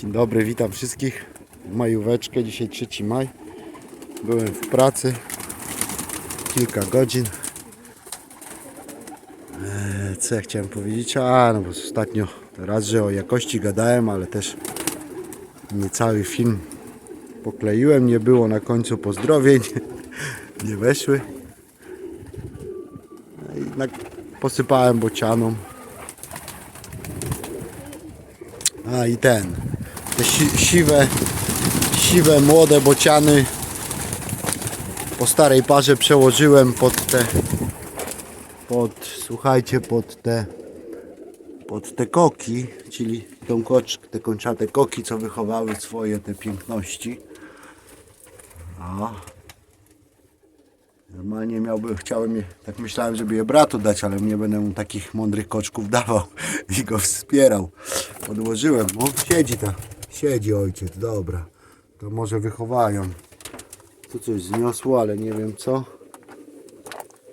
Dzień dobry, witam wszystkich w majóweczkę. Dzisiaj 3 maj. Byłem w pracy kilka godzin. Eee, Co ja chciałem powiedzieć? A, no bo ostatnio raz, że o jakości gadałem, ale też nie cały film pokleiłem. Nie było na końcu pozdrowień. Nie weszły. No i na- posypałem bocianą. A i ten. Te si siwe, siwe, młode bociany po starej parze przełożyłem pod te, pod, słuchajcie, pod te, pod te koki, czyli tą kocz, te kończate koki, co wychowały swoje te piękności. O. Normalnie miałby, chciałem je, tak myślałem, żeby je bratu dać, ale nie będę mu takich mądrych koczków dawał i go wspierał. Odłożyłem, no siedzi tam, siedzi ojciec, dobra. To może wychowają. Tu coś zniosło, ale nie wiem co.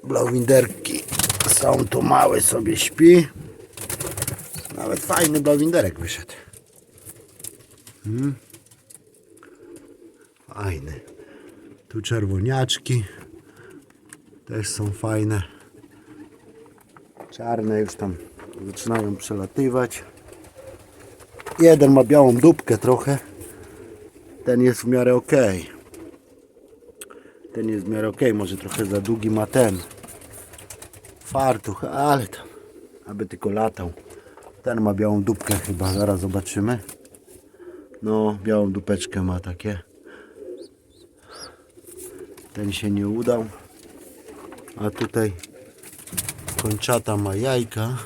Blauwinderki są tu małe, sobie śpi. Nawet fajny blauwinderek wyszedł. Hmm. Fajny. Tu czerwoniaczki. Też są fajne. Czarne już tam zaczynają przelatywać. Jeden ma białą dupkę trochę. Ten jest w miarę ok. Ten jest w miarę ok. Może trochę za długi ma ten. Fartuch, ale tam. Aby tylko latał. Ten ma białą dupkę chyba. Zaraz zobaczymy. No, białą dupeczkę ma takie. Ten się nie udał. A tutaj kończata ma jajka.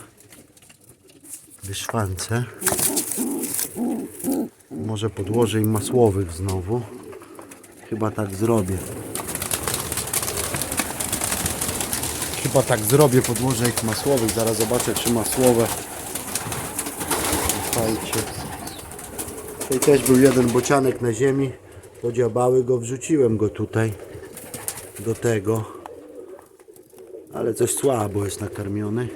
Wyszwance. Może podłożę im masłowych znowu. Chyba tak zrobię. Chyba tak zrobię, podłożę ich masłowych. Zaraz zobaczę czy masłowe. Słuchajcie. Tutaj też był jeden bocianek na ziemi. Podziabały go, wrzuciłem go tutaj. Do tego. Ale coś słabo jest nakarmiony.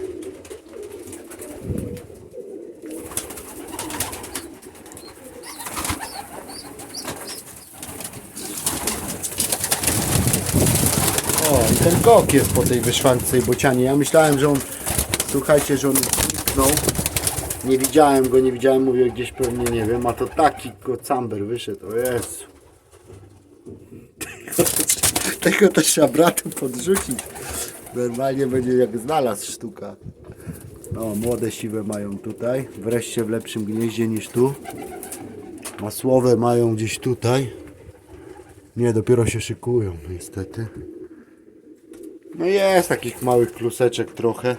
Ten kok jest po tej wyszwankcej bocianie. Ja myślałem, że on, słuchajcie, że on zniknął. Nie widziałem go, nie widziałem, mówię gdzieś pewnie, nie wiem, a to taki kocamber wyszedł, o Jezu. Tego to trzeba bratu podrzucić. Normalnie będzie jak znalazł sztuka. No, młode siwe mają tutaj. Wreszcie w lepszym gnieździe niż tu. Masłowe mają gdzieś tutaj. Nie, dopiero się szykują niestety. No jest takich małych kluseczek trochę.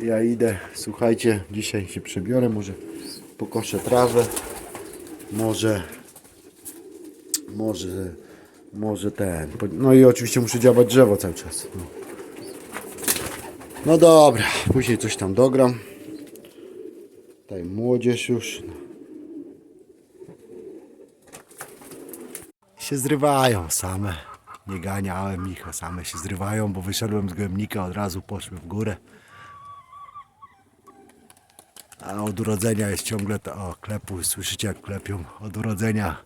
Ja idę, słuchajcie, dzisiaj się przebiorę, może pokoszę trawę, może, może, może ten, no i oczywiście muszę działać drzewo cały czas. No, no dobra, później coś tam dogram. Tutaj młodzież już. Się zrywają same. Nie ganiałem ich, a same się zrywają, bo wyszedłem z gołębnika, od razu poszły w górę. A od urodzenia jest ciągle to, o klepu, słyszycie jak klepią, od urodzenia,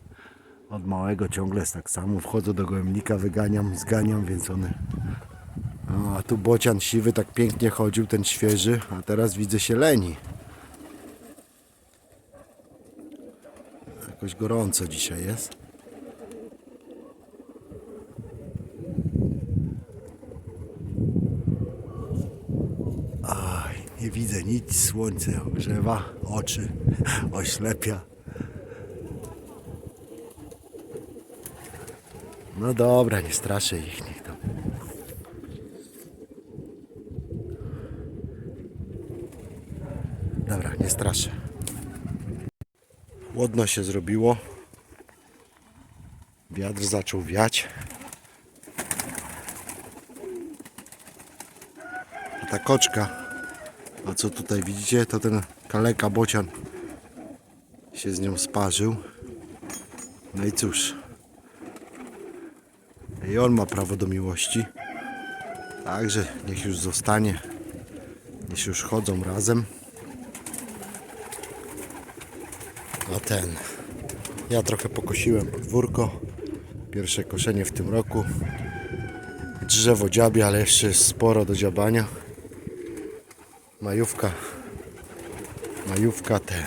od małego ciągle jest tak samo, wchodzę do gołębnika, wyganiam, zganiam, więc one, no, a tu bocian siwy tak pięknie chodził, ten świeży, a teraz widzę się leni. Jakoś gorąco dzisiaj jest. Aj, nie widzę nic, słońce ogrzewa, oczy oślepia. No dobra, nie straszę ich, niech tam. Dobra, nie straszę. Chłodno się zrobiło. Wiatr zaczął wiać. A ta koczka, a co tutaj widzicie, to ten kaleka bocian się z nią sparzył. No i cóż. I on ma prawo do miłości. Także niech już zostanie. Niech już chodzą razem. A ten. Ja trochę pokosiłem podwórko. Pierwsze koszenie w tym roku. Drzewo dziabie, ale jeszcze jest sporo do dziabania. Majówka. Majówka ten.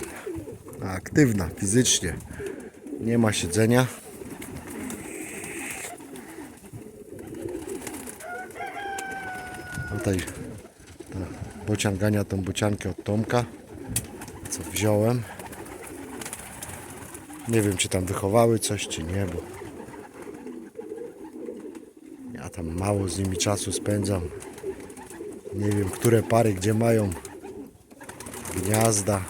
Aktywna fizycznie. Nie ma siedzenia. Tutaj ta bociangania tą bociankę od Tomka, co wziąłem. Nie wiem, czy tam wychowały coś, czy nie, bo ja tam mało z nimi czasu spędzam. Nie wiem, które pary gdzie mają gniazda.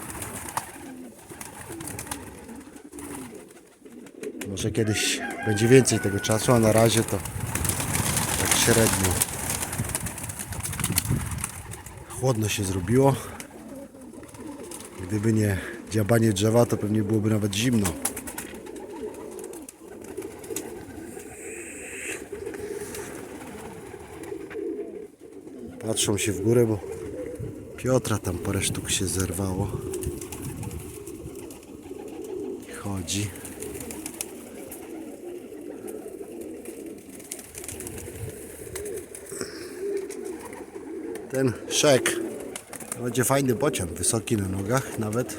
Może kiedyś będzie więcej tego czasu, a na razie to tak średnio. Chłodno się zrobiło. Gdyby nie dziabanie drzewa, to pewnie byłoby nawet zimno. Patrzą się w górę, bo Piotra tam parę sztuk się zerwało. Chodzi. Ten szek to będzie fajny bocian, wysoki na nogach nawet.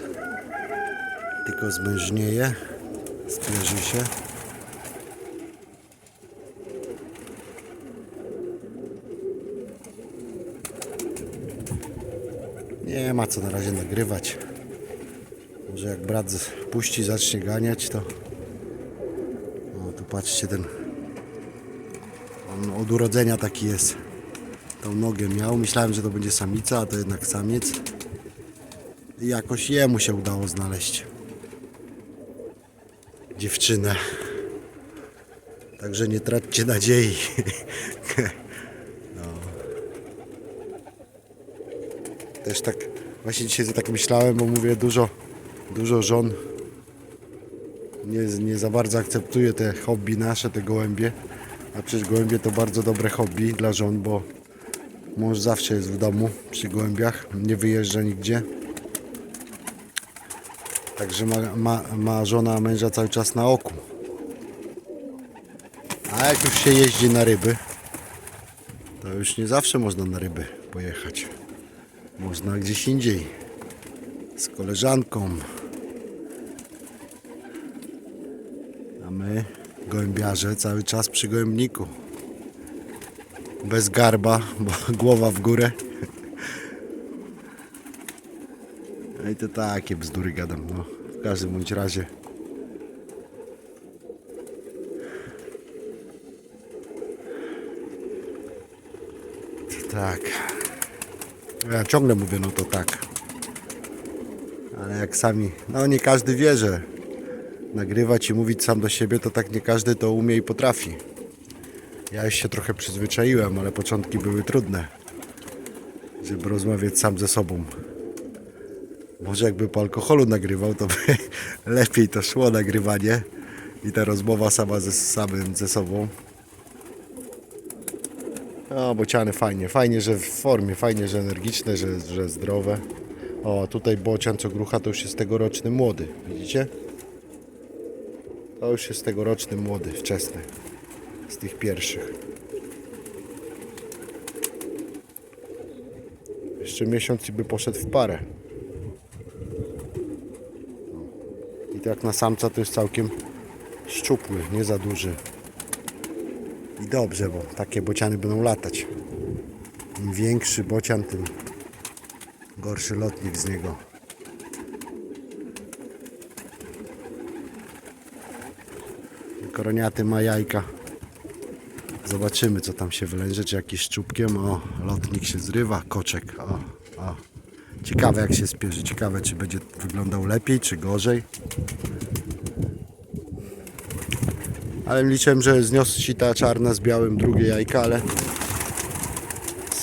Tylko zmężnieje, spierzy się. Nie ma co na razie nagrywać. Może jak brat puści, zacznie ganiać, to... O, tu patrzcie, ten... On od urodzenia taki jest. Tą nogę miał. Myślałem, że to będzie samica, a to jednak samiec. I jakoś jemu się udało znaleźć dziewczynę. Także nie traćcie nadziei. Też tak, właśnie dzisiaj tak myślałem, bo mówię, dużo, dużo żon nie, nie za bardzo akceptuje te hobby nasze, te gołębie. A przecież gołębie to bardzo dobre hobby dla żon, bo mąż zawsze jest w domu przy gołębiach, nie wyjeżdża nigdzie. Także ma, ma, ma żona męża cały czas na oku. A jak już się jeździ na ryby, to już nie zawsze można na ryby pojechać. Można gdzieś indziej. Z koleżanką. A my, gołębiarze, cały czas przy gołębniku. Bez garba, bo głowa w górę. No i to takie bzdury gadam, no. W każdym bądź razie. Tak. Ja ciągle mówię, no to tak. Ale jak sami, no nie każdy wie, że nagrywać i mówić sam do siebie, to tak nie każdy to umie i potrafi. Ja już się trochę przyzwyczaiłem, ale początki były trudne, żeby rozmawiać sam ze sobą. Może jakby po alkoholu nagrywał, to by lepiej to szło nagrywanie i ta rozmowa sama ze samym ze sobą. No, bociany fajnie, fajnie, że w formie, fajnie, że energiczne, że, że zdrowe. O, tutaj bocian co grucha to już jest tegoroczny młody, widzicie? To już jest tegoroczny młody, wczesny, z tych pierwszych. Jeszcze miesiąc i by poszedł w parę. I to jak na samca to jest całkiem szczupły, nie za duży. I dobrze, bo takie bociany będą latać. Im większy bocian, tym gorszy lotnik z niego. Koroniaty ma jajka. Zobaczymy, co tam się wylęże, czy jakiś szczupkiem. O, lotnik się zrywa, koczek. O, o. Ciekawe, jak się spierzy. Ciekawe, czy będzie wyglądał lepiej, czy gorzej. Ale liczyłem, że zniosł sita czarna z białym drugie jajka, ale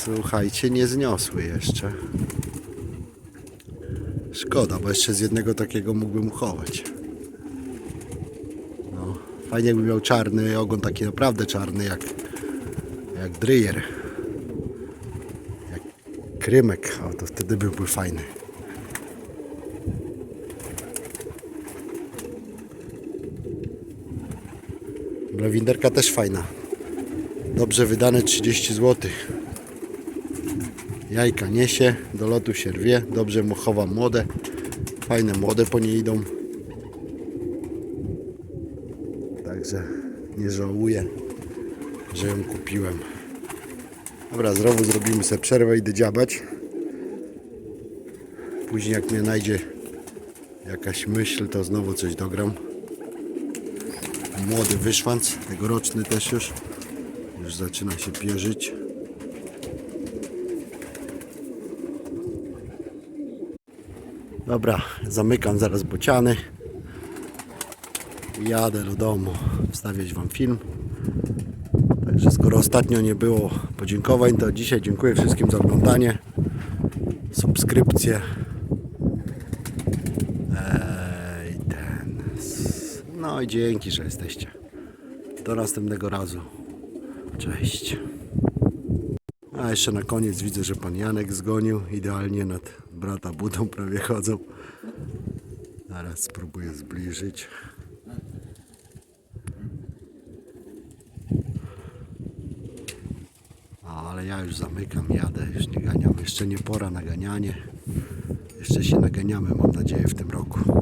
słuchajcie, nie zniosły jeszcze. Szkoda, bo jeszcze z jednego takiego mógłbym uchować. No, fajnie jakby miał czarny ogon, taki naprawdę czarny, jak, jak dryjer. Jak krymek, o, to wtedy by był fajny. Lewinderka też fajna. Dobrze wydane 30 zł. Jajka niesie, do lotu się rwie, dobrze mu chowa młode. Fajne młode po niej idą. Także nie żałuję, że ją kupiłem. Dobra, znowu zrobimy sobie przerwę, idę dziabać. Później jak mnie najdzie jakaś myśl, to znowu coś dogram. Młody wyszwanc, tegoroczny też już. Już zaczyna się pierzyć. Dobra, zamykam zaraz bociany. Jadę do domu wstawiać Wam film. Także skoro ostatnio nie było podziękowań, to dzisiaj dziękuję wszystkim za oglądanie, subskrypcję. Eee, No i dzięki, że jesteście. Do następnego razu. Cześć. A jeszcze na koniec widzę, że pan Janek zgonił. Idealnie nad brata budą prawie chodzą. Zaraz spróbuję zbliżyć. Ale ja już zamykam, jadę, już nie ganiam. Jeszcze nie pora na ganianie. Jeszcze się naganiamy, mam nadzieję, w tym roku.